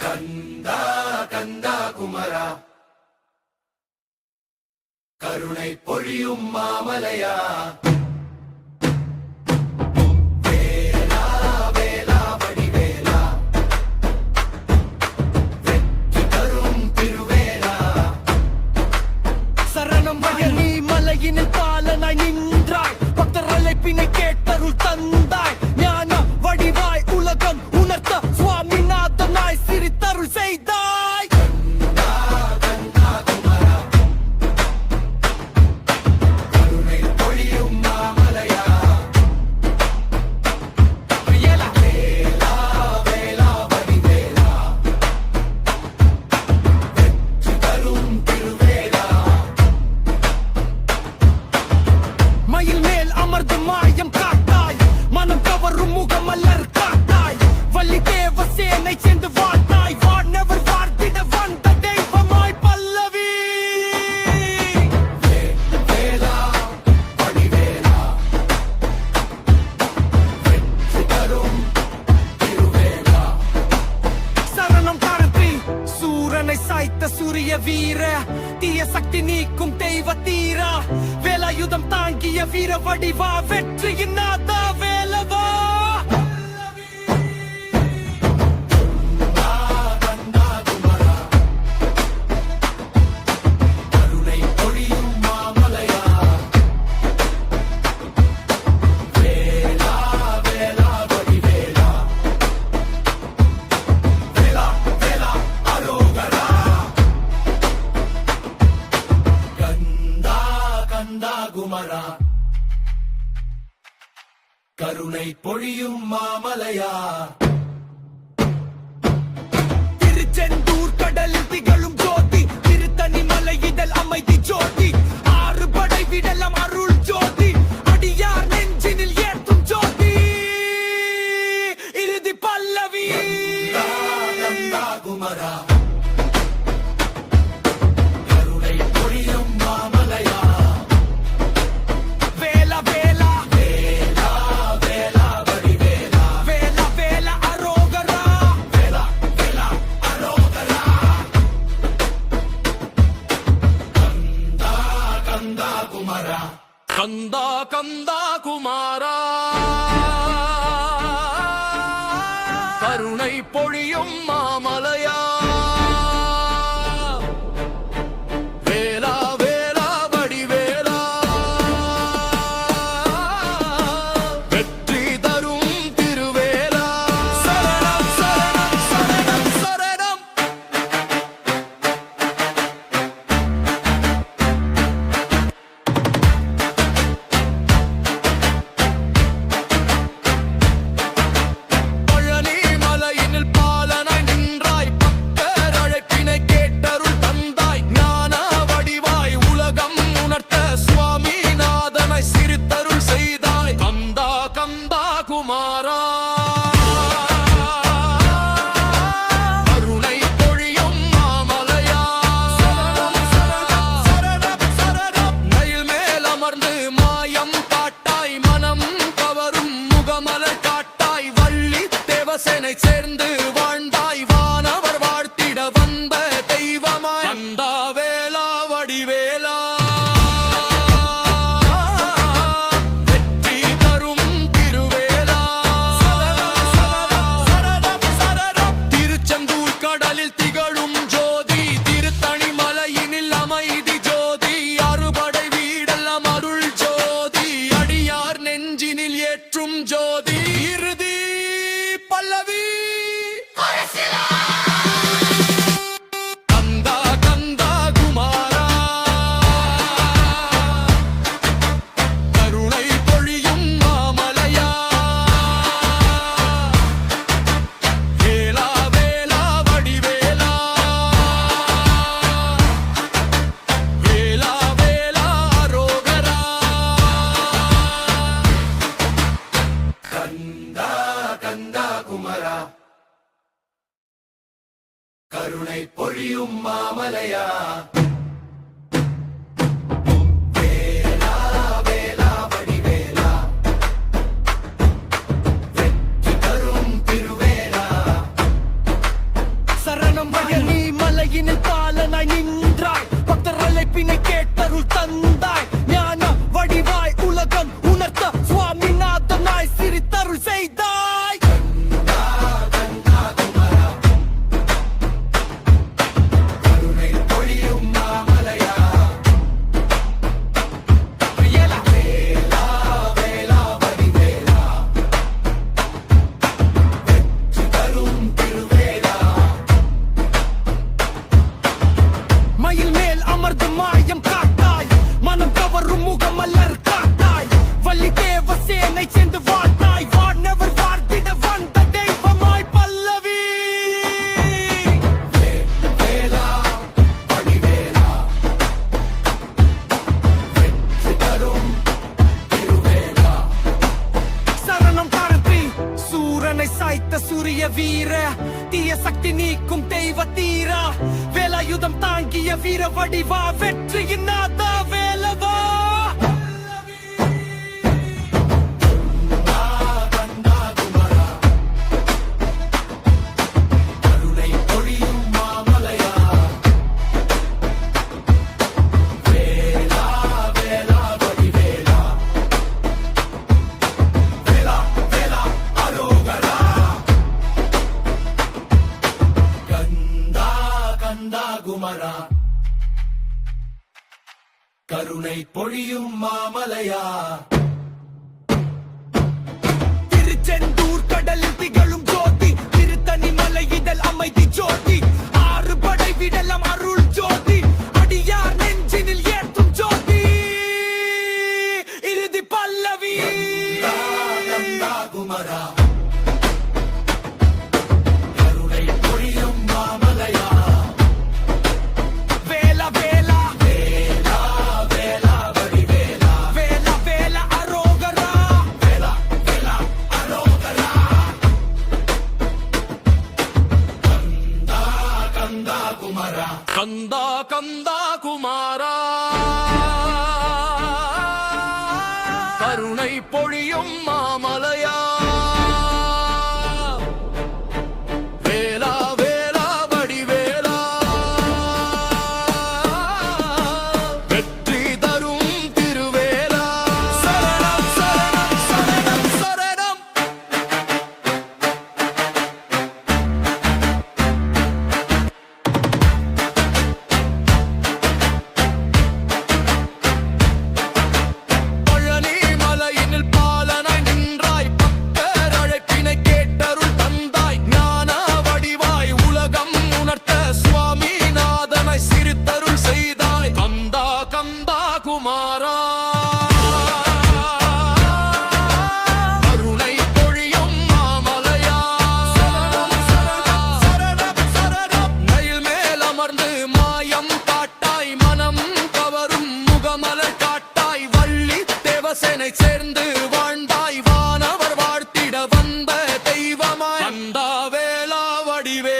கந்தா கந்தா குமரா. கருணை பொழியும் மாமலையா. முகம் மலர் காட்டாய் வள்ளி தேவ சேனை சென்று வாழ்த்தாய் வாடவர் வார்த்திட வந்த தெய்வமாய் பல்லவி. வேலா படிவேலா வெற்றி தரும் திருவேலா சரணம் காரத்ரி சூரனை சாய்த்த சூரிய வீர. தீய சக்தி நீக்கும் தெய்வ தீரா. வேலாயுதம் தாங்கிய வீர வடிவா வெற்றியின் நாதா. பொழியும் மாமலையா கந்தா கந்தா குமாரா. கருணை பொழியும் மாமலையா. சிவசேனை சேர்ந்து தன்னை சாய்த்த சூரிய வீர தீய சக்தி நீக்கும் தெய்வ தீரா வேலாயுதம் தாங்கிய வீர வடிவா வெற்றியின் நாதா குமரா. கருணை பொழியும் மாமலையா. திருச்செந்தூர் கடலில் திகழும் ஜோதி திருத்தனி மலை இதழ் அமைதி ஜோதி. ஆறு படை விடலம் அருள் பொழியும் மாமா வடிவே